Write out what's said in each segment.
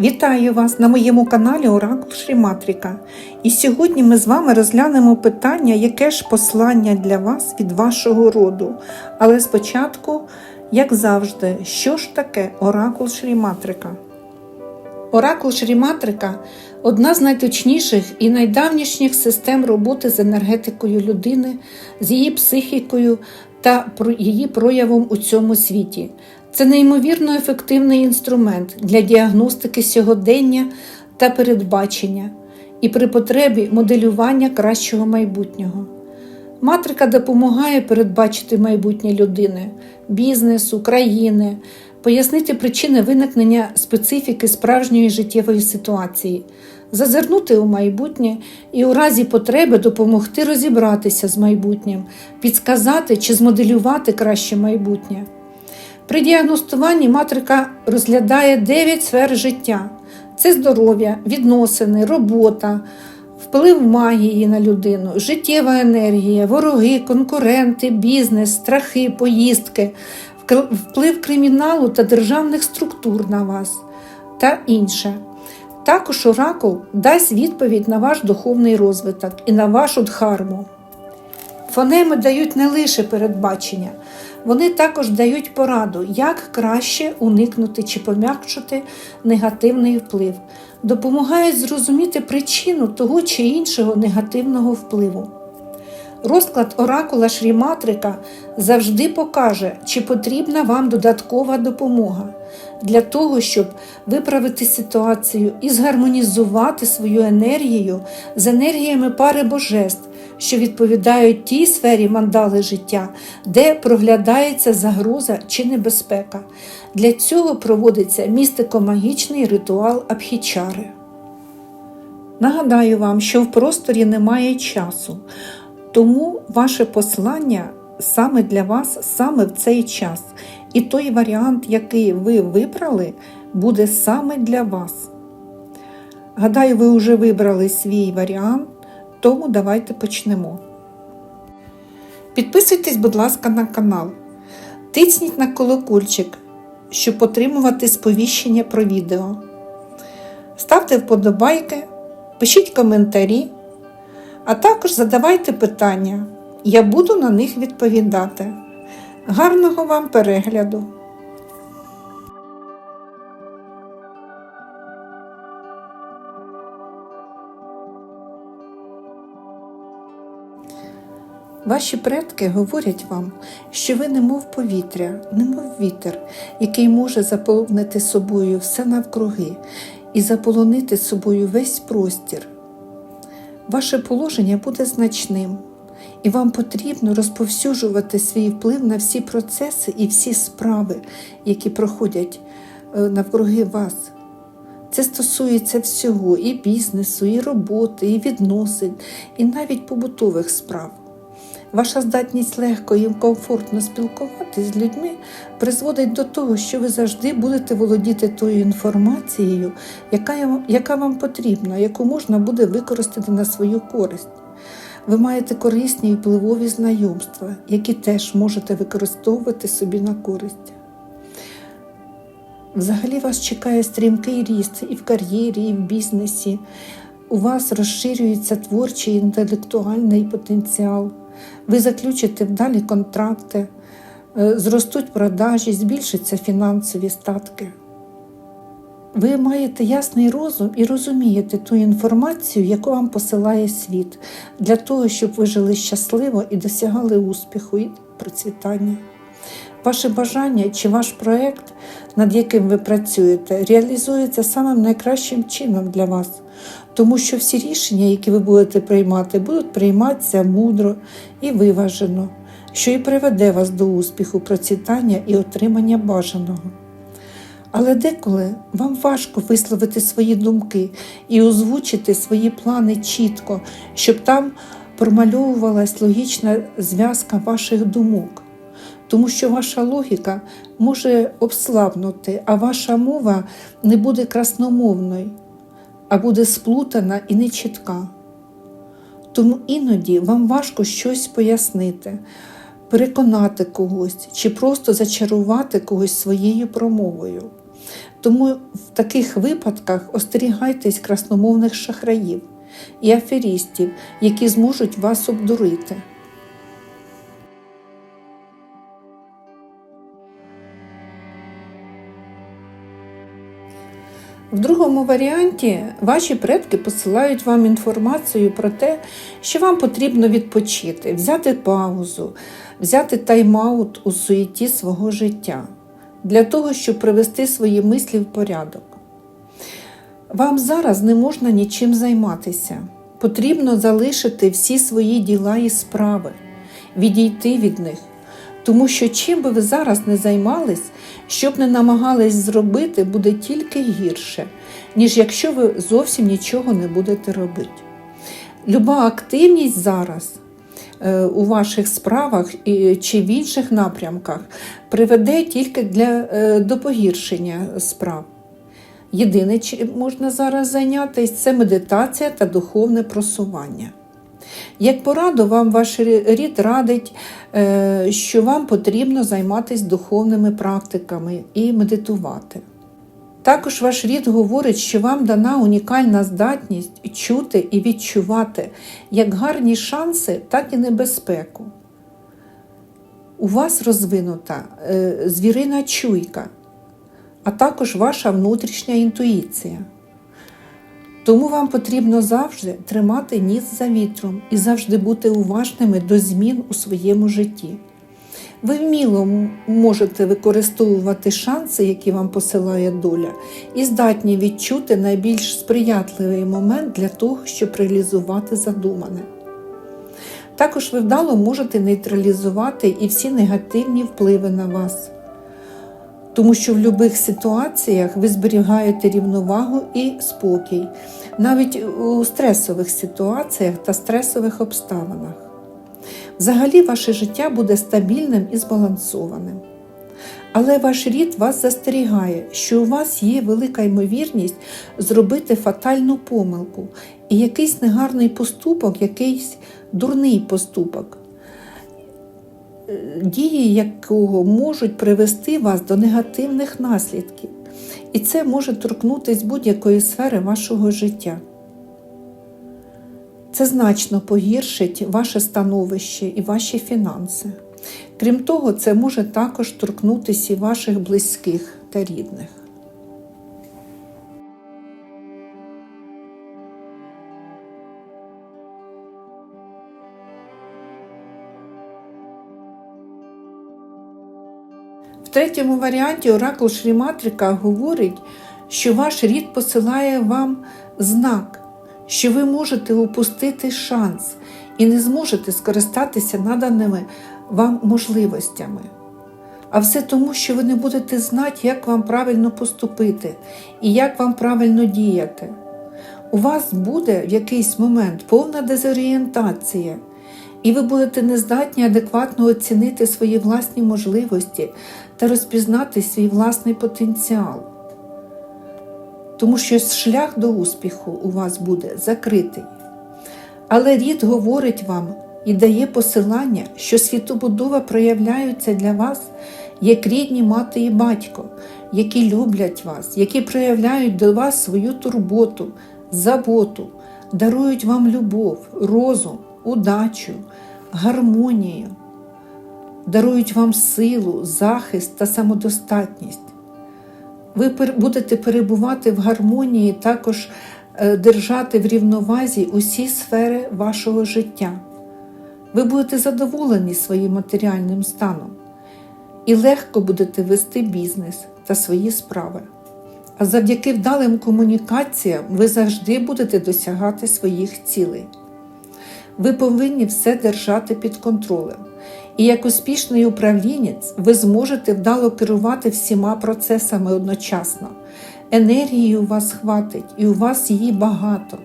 Вітаю вас на моєму каналі Оракул Шріматріка. І сьогодні ми з вами розглянемо питання, яке ж послання для вас від вашого роду. Але спочатку, як завжди, що ж таке Оракул Шріматрика? Оракул Шріматрика одна з найточніших і найдавнішніх систем роботи з енергетикою людини, з її психікою та її проявом у цьому світі. Це неймовірно ефективний інструмент для діагностики сьогодення та передбачення і при потребі моделювання кращого майбутнього. Матрика допомагає передбачити майбутнє людини, бізнесу, країни, пояснити причини виникнення специфіки справжньої життєвої ситуації, зазирнути у майбутнє і у разі потреби допомогти розібратися з майбутнім, підсказати чи змоделювати краще майбутнє. При діагностуванні матрика розглядає 9 сфер життя: це здоров'я, відносини, робота, вплив магії на людину, життєва енергія, вороги, конкуренти, бізнес, страхи, поїздки, вплив криміналу та державних структур на вас та інше. Також оракул дасть відповідь на ваш духовний розвиток і на вашу дхарму. Фонеми дають не лише передбачення, вони також дають пораду, як краще уникнути чи пом'якшити негативний вплив, допомагають зрозуміти причину того чи іншого негативного впливу. Розклад оракула Шріматрика завжди покаже, чи потрібна вам додаткова допомога для того, щоб виправити ситуацію і згармонізувати свою енергію з енергіями пари божеств, що відповідають тій сфері мандали життя, де проглядається загроза чи небезпека. Для цього проводиться містико-магічний ритуал Абхічари. Нагадаю вам, що в просторі немає часу, тому ваше послання саме для вас, саме в цей час. І той варіант, який ви вибрали, буде саме для вас. Гадаю, ви вже вибрали свій варіант, тому давайте почнемо. Підписуйтесь, будь ласка, на канал. Тисніть на колокольчик, щоб отримувати сповіщення про відео. Ставте вподобайки, пишіть коментарі, а також задавайте питання. Я буду на них відповідати. Гарного вам перегляду! Ваші предки говорять вам, що ви немов повітря, немов вітер, який може заповнити собою все навкруги і заполонити собою весь простір. Ваше положення буде значним, і вам потрібно розповсюджувати свій вплив на всі процеси і всі справи, які проходять е, навкруги вас. Це стосується всього і бізнесу, і роботи, і відносин, і навіть побутових справ. Ваша здатність легко і комфортно спілкуватися з людьми призводить до того, що ви завжди будете володіти тою інформацією, яка, яка вам потрібна, яку можна буде використати на свою користь. Ви маєте корисні і впливові знайомства, які теж можете використовувати собі на користь. Взагалі вас чекає стрімкий ріст і в кар'єрі, і в бізнесі. У вас розширюється творчий інтелектуальний потенціал. Ви заключите вдалі контракти, е, зростуть продажі, збільшаться фінансові статки. Ви маєте ясний розум і розумієте ту інформацію, яку вам посилає світ, для того, щоб ви жили щасливо і досягали успіху і процвітання. Ваше бажання чи ваш проєкт, над яким ви працюєте, реалізується самим найкращим чином для вас, тому що всі рішення, які ви будете приймати, будуть прийматися мудро і виважено, що і приведе вас до успіху, процвітання і отримання бажаного. Але деколи вам важко висловити свої думки і озвучити свої плани чітко, щоб там промальовувалась логічна зв'язка ваших думок. Тому що ваша логіка може обслабнути, а ваша мова не буде красномовною, а буде сплутана і нечітка. Тому іноді вам важко щось пояснити, переконати когось чи просто зачарувати когось своєю промовою. Тому в таких випадках остерігайтесь красномовних шахраїв і аферістів, які зможуть вас обдурити. В другому варіанті ваші предки посилають вам інформацію про те, що вам потрібно відпочити, взяти паузу, взяти тайм-аут у суєті свого життя для того, щоб привести свої мислі в порядок. Вам зараз не можна нічим займатися. Потрібно залишити всі свої діла і справи, відійти від них. Тому що чим би ви зараз не займались, що б не намагались зробити, буде тільки гірше, ніж якщо ви зовсім нічого не будете робити. Люба активність зараз е, у ваших справах чи в інших напрямках приведе тільки для, е, до погіршення справ. Єдине, чим можна зараз зайнятися, це медитація та духовне просування. Як пораду, вам ваш рід радить, е, що вам потрібно займатися духовними практиками і медитувати. Також ваш рід говорить, що вам дана унікальна здатність чути і відчувати як гарні шанси, так і небезпеку. У вас розвинута е, звірина чуйка, а також ваша внутрішня інтуїція. Тому вам потрібно завжди тримати ніс за вітром і завжди бути уважними до змін у своєму житті. Ви вміло можете використовувати шанси, які вам посилає доля, і здатні відчути найбільш сприятливий момент для того, щоб реалізувати задумане. Також ви вдало можете нейтралізувати і всі негативні впливи на вас тому що в будь-яких ситуаціях ви зберігаєте рівновагу і спокій, навіть у стресових ситуаціях та стресових обставинах. Взагалі, ваше життя буде стабільним і збалансованим. Але ваш рід вас застерігає, що у вас є велика ймовірність зробити фатальну помилку і якийсь негарний поступок, якийсь дурний поступок, дії якого можуть привести вас до негативних наслідків. І це може торкнутися будь-якої сфери вашого життя. Це значно погіршить ваше становище і ваші фінанси. Крім того, це може також торкнутися і ваших близьких та рідних. В третьому варіанті оракул Шріматрика говорить, що ваш рід посилає вам знак, що ви можете упустити шанс і не зможете скористатися наданими вам можливостями. А все тому, що ви не будете знати, як вам правильно поступити і як вам правильно діяти. У вас буде в якийсь момент повна дезорієнтація, і ви будете нездатні адекватно оцінити свої власні можливості та розпізнати свій власний потенціал. Тому що шлях до успіху у вас буде закритий. Але рід говорить вам і дає посилання, що світобудова проявляються для вас як рідні мати і батько, які люблять вас, які проявляють до вас свою турботу, заботу, дарують вам любов, розум, удачу, гармонію, дарують вам силу, захист та самодостатність. Ви будете перебувати в гармонії, також е, держати в рівновазі усі сфери вашого життя. Ви будете задоволені своїм матеріальним станом і легко будете вести бізнес та свої справи. А завдяки вдалим комунікаціям ви завжди будете досягати своїх цілей. Ви повинні все держати під контролем. І як успішний управлінець ви зможете вдало керувати всіма процесами одночасно. Енергії у вас хватить, і у вас її багато,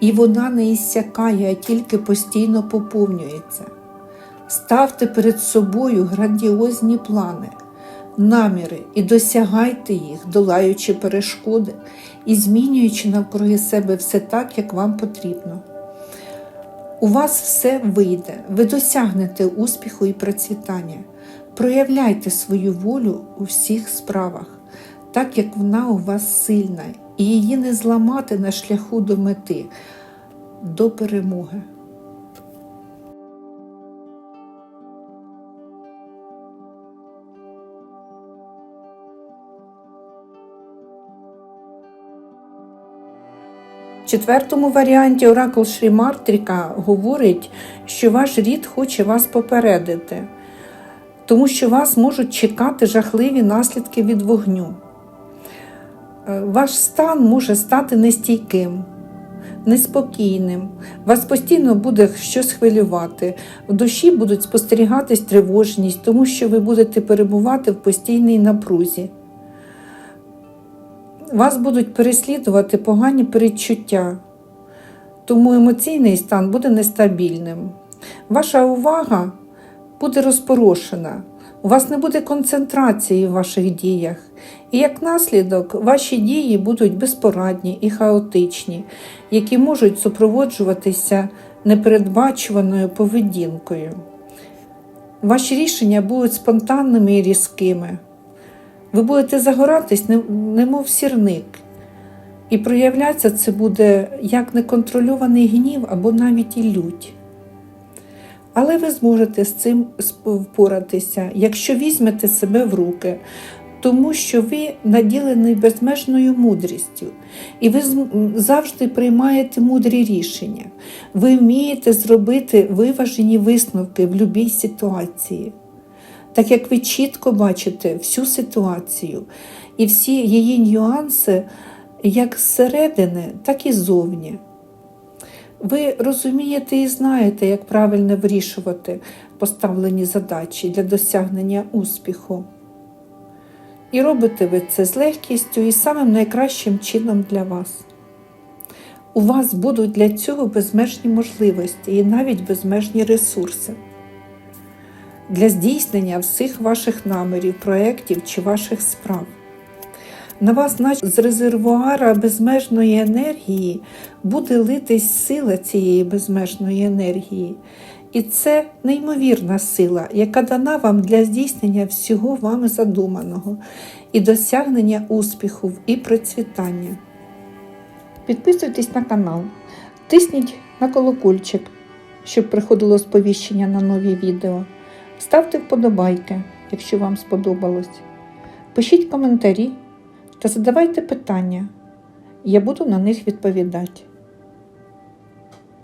і вона не іссякає, а тільки постійно поповнюється. Ставте перед собою грандіозні плани, наміри і досягайте їх, долаючи перешкоди і змінюючи навкруги себе все так, як вам потрібно. У вас все вийде, ви досягнете успіху і процвітання. Проявляйте свою волю у всіх справах так як вона у вас сильна, і її не зламати на шляху до мети, до перемоги. В четвертому варіанті Оракул Шрімартріка говорить, що ваш рід хоче вас попередити, тому що вас можуть чекати жахливі наслідки від вогню. Е, Ваш стан може стати нестійким, неспокійним, вас постійно буде щось хвилювати, в душі будуть спостерігатись тривожність, тому що ви будете перебувати в постійній напрузі. Вас будуть переслідувати погані передчуття, тому емоційний стан буде нестабільним. Ваша увага буде розпорошена, у вас не буде концентрації в ваших діях, і як наслідок ваші дії будуть безпорадні і хаотичні, які можуть супроводжуватися непередбачуваною поведінкою. Ваші рішення будуть спонтанними і різкими. Ви будете загоратись, немов сірник. І проявлятися це буде як неконтрольований гнів або навіть і лють. Але ви зможете з цим впоратися, якщо візьмете себе в руки, тому що ви наділені безмежною мудрістю, і ви завжди приймаєте мудрі рішення. Ви вмієте зробити виважені висновки в будь-якій ситуації так як ви чітко бачите всю ситуацію і всі її нюанси як зсередини, так і ззовні. Ви розумієте і знаєте, як правильно вирішувати поставлені задачі для досягнення успіху. І робите ви це з легкістю і самим найкращим чином для вас. У вас будуть для цього безмежні можливості і навіть безмежні ресурси для здійснення всіх ваших намірів, проєктів чи ваших справ. На вас, наче з резервуара безмежної енергії, буде литись сила цієї безмежної енергії. І це неймовірна сила, яка дана вам для здійснення всього вами задуманого і досягнення успіху і процвітання. Підписуйтесь на канал, тисніть на колокольчик, щоб приходило сповіщення на нові відео. Ставте вподобайки, якщо вам сподобалось. Пишіть коментарі та задавайте питання. Я буду на них відповідати.